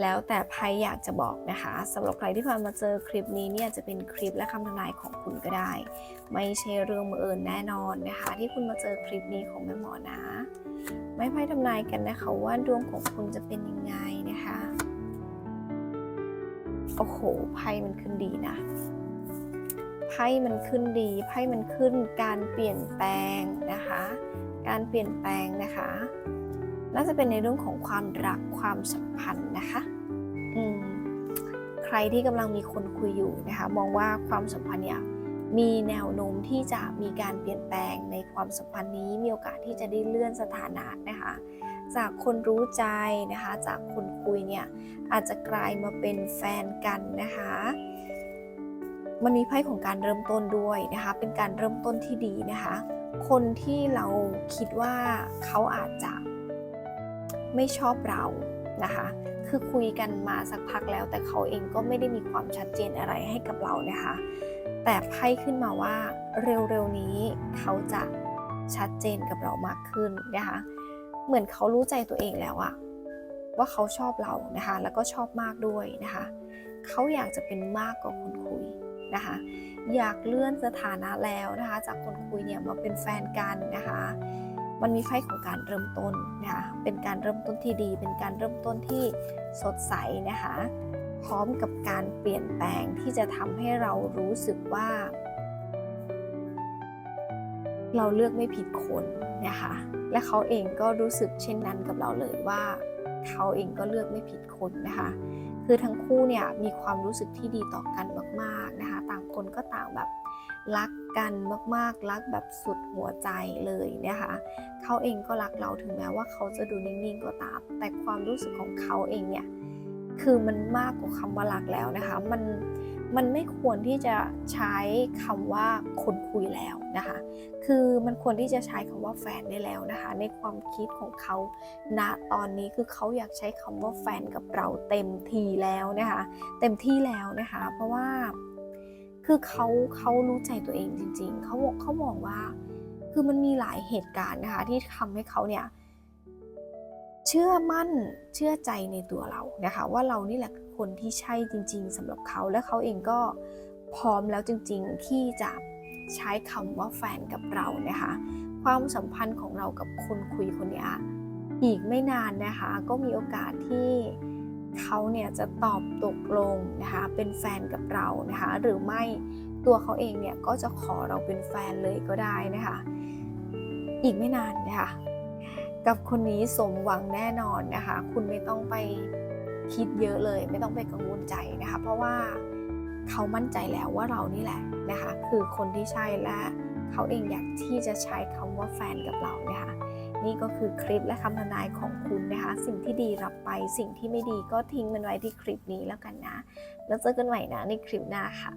แล้วแต่ไพ่อยากจะบอกนะคะสำหรับใครที่ผ่านมาเจอคลิปนี้เนี่ยจะเป็นคลิปและคำทำนายของคุณก็ได้ ไม่ใช่เรื่องบังเอิญแน่นอนนะคะ ที่คุณมาเจอคลิปนี้ของแม่หมอนะ ไม่ไพ่ทำนายกันนะคะว่าดวงของคุณจะเป็นยังไงนะคะโอ้โหไพ่มันขึ้นดีนะไพ่มันขึ้นดีไพ่มันขึ้นการเปลี่ยนแปลงนะคะ การเปลี่ยนแปลงนะคะ น่าจะเป็นในเรื่องของความรักความสัมพันธ์นะคะอืมใครที่กำลังมีคนคุยอยู่นะคะ มองว่าความสัมพันธ์เนี่ยมีแนวโน้มที่จะมีการเปลี่ยนแปลงในความสัมพันธ์นี้มีโอกาสที่จะได้เลื่อนสถานะนะคะ จากคนรู้ใจนะคะ จากคนคุยเนี่ยอาจจะกลายมาเป็นแฟนกันนะคะ มันมีไพ่ของการเริ่มต้นด้วยนะคะ เป็นการเริ่มต้นที่ดีนะคะ คนที่เราคิดว่าเขาอาจจะ ไม่ชอบเรานะคะ คือคุยกันมาสักพักแล้ว แต่เขาเองก็ไม่ได้มีความชัดเจนอะไรให้กับเรานะคะ แต่ไพ่ขึ้นมาว่าเร็วๆนี้เขาจะชัดเจนกับเรามากขึ้นนะคะ เหมือนเขารู้ใจตัวเองแล้วอะว่าเขาชอบเรานะคะ แล้วก็ชอบมากด้วยนะคะ เขาอยากจะเป็นมากกว่าคนคุยนะคะ อยากเลื่อนสถานะแล้วนะคะ จากคนคุยเนี่ยมาเป็นแฟนกันนะคะ มันมีไฟของการเริ่มต้นนะคะเป็นการเริ่มต้นที่ดี เป็นการเริ่มต้นที่สดใสนะคะพร้อมกับการเปลี่ยนแปลงที่จะทำให้เรารู้สึกว่า เราเลือกไม่ผิดคนนะคะและเขาเองก็รู้สึกเช่นนั้นกับเราเลยว่า เขาเองก็เลือกไม่ผิดคนนะคะ คือทั้งคู่เนี่ยมีความรู้สึกที่ดีต่อกันมาก ๆนะคะ ต่างคนก็ต่างแบบรักกันมากๆ รักแบบสุดหัวใจเลยนะคะเขาเองก็รักเราถึงแม้ว่าเขาจะดูนิ่งๆก็ตาม แต่ความรู้สึกของเขาเองเนี่ย คือมันมากกว่าคำว่ารักแล้วนะคะ มันมันไม่ควรที่จะใช้คำว่าคนคุยแล้วนะคะ คือมันควรที่จะใช้คำว่าแฟนได้แล้วนะคะ ในความคิดของเขาณตอนนี้คือเขาอยากใช้คำว่าแฟนกับเราเต็มทีแล้วนะคะ เต็มที่แล้วนะคะ เพราะว่าคือเขาเขารู้ใจตัวเองจริง ๆ เขาบอกเขามองว่า คือมันมีหลายเหตุการณ์นะคะ ที่ทำให้เขาเนี่ย เชื่อมั่นเชื่อใจในตัวเรานะคะว่าเรานี่แหละคนที่ใช่จริง ๆสำหรับเขาและเขาเองก็พร้อมแล้วจริง ๆ ที่จะใช้คำว่าแฟนกับเรานะคะ ความสัมพันธ์ของเรากับคนคุยคนเนี้ยอีกไม่นานนะคะ ก็มีโอกาสที่เขาเนี่ยจะตอบตกลงนะคะเป็นแฟนกับเรานะคะ หรือไม่ตัวเขาเองเนี่ยก็จะขอเราเป็นแฟนเลยก็ได้นะคะ อีกไม่นานนะคะ กับคนนี้สมหวังแน่นอนนะคะ คุณไม่ต้องไปคิดเยอะเลย ไม่ต้องไปกังวลใจนะคะ เพราะว่าเขามั่นใจแล้วว่าเรานี่แหละนะคะ คือคนที่ใช่และเขาเองอยากที่จะใช้คำว่าแฟนกับเรานะคะ นี่ก็คือคลิปและคำทำนายของคุณนะคะ สิ่งที่ดีรับไป สิ่งที่ไม่ดีก็ทิ้งมันไว้ที่คลิปนี้แล้วกันนะ แล้วเจอกันใหม่นะในคลิปหน้าค่ะ